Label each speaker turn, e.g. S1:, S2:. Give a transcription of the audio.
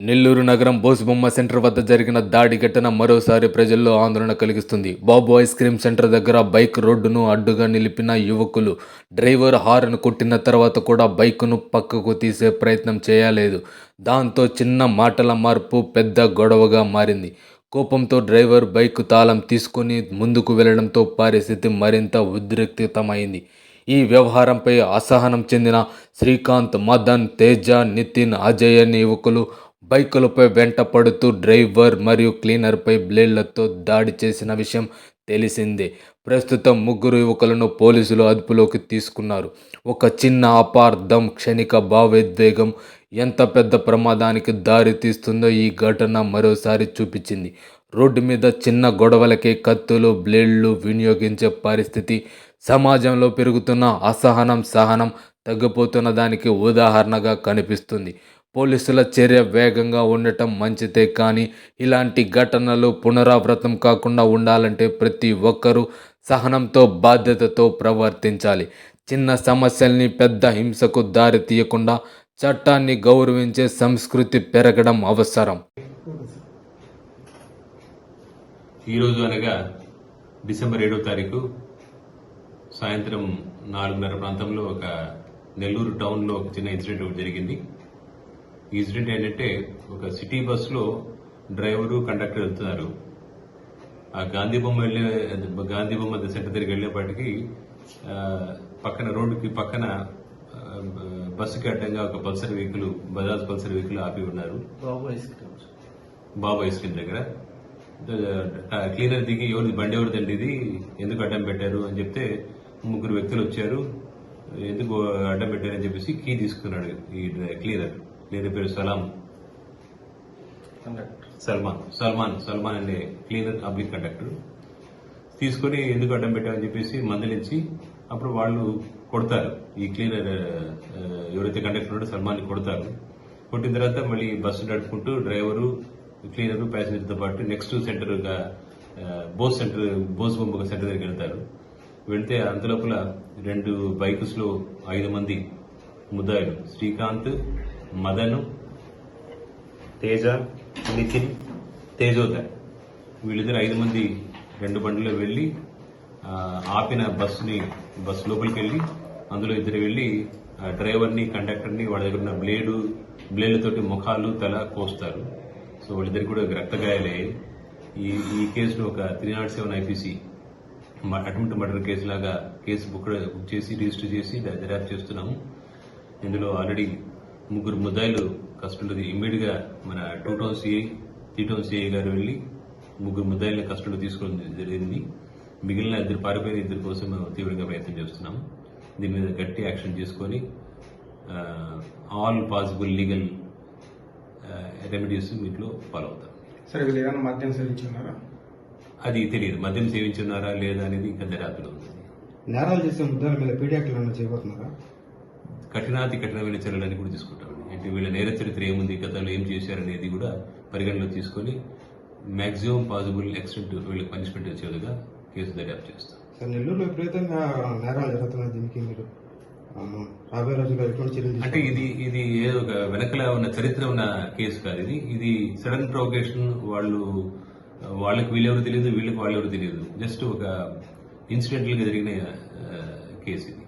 S1: నెల్లూరు నగరం బోసుబొమ్మ సెంటర్ వద్ద జరిగిన దాడి ఘటన మరోసారి ప్రజల్లో ఆందోళన కలిగిస్తుంది. బాబు ఐస్ క్రీమ్ సెంటర్ దగ్గర బైక్ రోడ్డును అడ్డుగా నిలిపిన యువకులు డ్రైవర్ హార్న్ కొట్టిన తర్వాత కూడా బైక్ను పక్కకు తీసే ప్రయత్నం చేయలేదు. దాంతో చిన్న మాటల మార్పు పెద్ద గొడవగా మారింది. కోపంతో డ్రైవర్ బైక్ తాళం తీసుకొని ముందుకు వెళ్ళడంతో పరిస్థితి మరింత ఉద్రిక్తమైంది. ఈ వ్యవహారంపై అసహనం చెందిన శ్రీకాంత్ మదన్ తేజ నితిన్ అజయ్ అనే యువకులు బైకులపై వెంట పడుతూ డ్రైవర్ మరియు క్లీనర్పై బ్లేడ్లతో దాడి చేసిన విషయం తెలిసిందే. ప్రస్తుతం ముగ్గురు యువకులను పోలీసులు అదుపులోకి తీసుకున్నారు. ఒక చిన్న అపార్థం క్షణిక భావోద్వేగం ఎంత పెద్ద ప్రమాదానికి దారి తీస్తుందో ఈ ఘటన మరోసారి చూపించింది. రోడ్డు మీద చిన్న గొడవలకే కత్తులు బ్లేడ్లు వినియోగించే పరిస్థితి సమాజంలో పెరుగుతున్న అసహనం సహనం తగ్గిపోతున్న దానికి ఉదాహరణగా కనిపిస్తుంది. పోలీసుల చర్య వేగంగా ఉండటం మంచిదే కానీ ఇలాంటి ఘటనలు పునరావృతం కాకుండా ఉండాలంటే ప్రతి ఒక్కరూ సహనంతో బాధ్యతతో ప్రవర్తించాలి. చిన్న సమస్యల్ని పెద్ద హింసకు దారి తీయకుండా చట్టాన్ని గౌరవించే సంస్కృతి పెరగడం అవసరం.
S2: ఈరోజు అనగా డిసెంబర్ ఏడో తారీఖు సాయంత్రం నాలుగున్నర ప్రాంతంలో ఒక నెల్లూరు టౌన్లో ఒక చిన్న ఇన్సిడెంట్ ఒకటి జరిగింది. ఇన్సిడెంట్ ఏంటంటే ఒక సిటీ బస్సులో డ్రైవరు కండక్టర్ వెళ్తున్నారు. ఆ గాంధీ బొమ్మ వెళ్ళే గాంధీ బొమ్మ సెంటర్ దగ్గరికి వెళ్ళేపాటికి పక్కన రోడ్డుకి పక్కన బస్సుకి అడ్డంగా ఒక Pulsar vehicle Bajaj Pulsar vehicle ఆపి ఉన్నారు.
S3: బాబు ఐస్
S2: క్రీమ్ దగ్గర. క్లీనర్ దిగి ఎవరి బండి ఎవరిదండి ఇది? ఎందుకు అడ్డం పెట్టారు అని చెప్తే ముగ్గురు వ్యక్తులు వచ్చారు. ఎందుకు అడ్డం పెట్టారు అని చెప్పేసి కీ తీసుకున్నాడు ఈ క్లీనర్. క్లీనర్ పేరు సలాం. సల్మాన్. సల్మాన్ సల్మాన్ అనే క్లీనర్ పబ్లిక్ కండక్టర్. తీసుకొని ఎందుకు అడ్డం పెట్టామని చెప్పేసి మందలించి అప్పుడు వాళ్ళు కొడతారు. ఈ క్లీనర్ ఎవరైతే కండక్టర్ ఉన్నాడో సల్మాన్ కొడతారు. కొట్టిన తర్వాత మళ్ళీ బస్సు నడుపుకుంటూ డ్రైవరు క్లీనరు ప్యాసింజర్తో పాటు next centre Bose centre Bose బొమ్మ సెంటర్ దగ్గరికి వెళ్తారు. వెళ్తే అంతలోపల రెండు బైక్స్లో ఐదు మంది ముద్దాయిలు. శ్రీకాంత్ మదను తేజ నితిన్ తేజోదర్. వీళ్ళిద్దరు ఐదు మంది రెండు బండిలో వెళ్ళి ఆపిన బస్సుని బస్సు లోపలికి వెళ్ళి అందులో ఇద్దరు వెళ్ళి డ్రైవర్ని కండక్టర్ని వాళ్ళ దగ్గర ఉన్న బ్లేడు బ్లేడ్లతోటి ముఖాలు తల కోస్తారు. సో వాళ్ళిద్దరు కూడా రక్తగాయాలయ్యాయి ఈ ఈ కేసును ఒక three nought seven IPC attempt murder case లాగా కేసు బుక్ బుక్ చేసి రిజిస్టర్ చేసి దర్యాప్తు చేస్తున్నాము. ఇందులో ఆల్రెడీ ముగ్గురు ముద్దాయిలు కస్టడీ ఇమ్మీడియట్గా మన two town CI three town CI గారు వెళ్ళి ముగ్గురు ముద్దాయిలను కస్టడీ తీసుకోవడం జరిగింది. మిగిలిన ఇద్దరు పారిపోయిన ఇద్దరి కోసం మేము తీవ్రంగా ప్రయత్నం చేస్తున్నాము దీని మీద గట్టి యాక్షన్ చేసుకొని ఆల్ పాసిబుల్ లీగల్ రెమెడీస్ వీటిలో ఫాలో అవుతాం.
S4: సరే వీళ్ళు ఏదైనా మద్యం సేవించి ఉన్నారా
S2: అది తెలియదు. మద్యం సేవించున్నారా లేదా అనేది ఇంకా దర్యాప్తులో ఉంది.
S4: నేరాలు చేసే ముద్దాల మీద పీడియాక్లు ఏమైనా చేయబోతున్నారా?
S2: కఠినాతి కఠినమైన చర్యలని కూడా తీసుకుంటామండి అంటే వీళ్ళ నేర చరిత్ర ఏముంది గతంలో ఏం చేశారనేది కూడా పరిగణలో తీసుకొని మాక్సిమం పాసిబుల్ ఎక్స్టెంట్ వీళ్ళకి పనిష్మెంట్ వచ్చేదిగా కేసు దర్యాప్తు చేస్తాం
S4: సార్ నెల్లూరులో విపరీతంగా నేరాలు జరుగుతున్నాయి దీనికి మీరు ఆ, రాబోయే రోజుల్లో ఎటువంటి చర్యలు
S2: అంటే ఇది ఇది ఏదో ఒక వెనకల ఉన్న చరిత్ర ఉన్న కేసు కాదు ఇది. ఇది సడన్ ప్రొవకేషన్ వాళ్ళు వాళ్ళకి వీళ్ళెవరు తెలియదు వీళ్ళకి వాళ్ళెవరు తెలియదు. జస్ట్ ఒక ఇన్సిడెంటల్గా జరిగిన కేసు ఇది.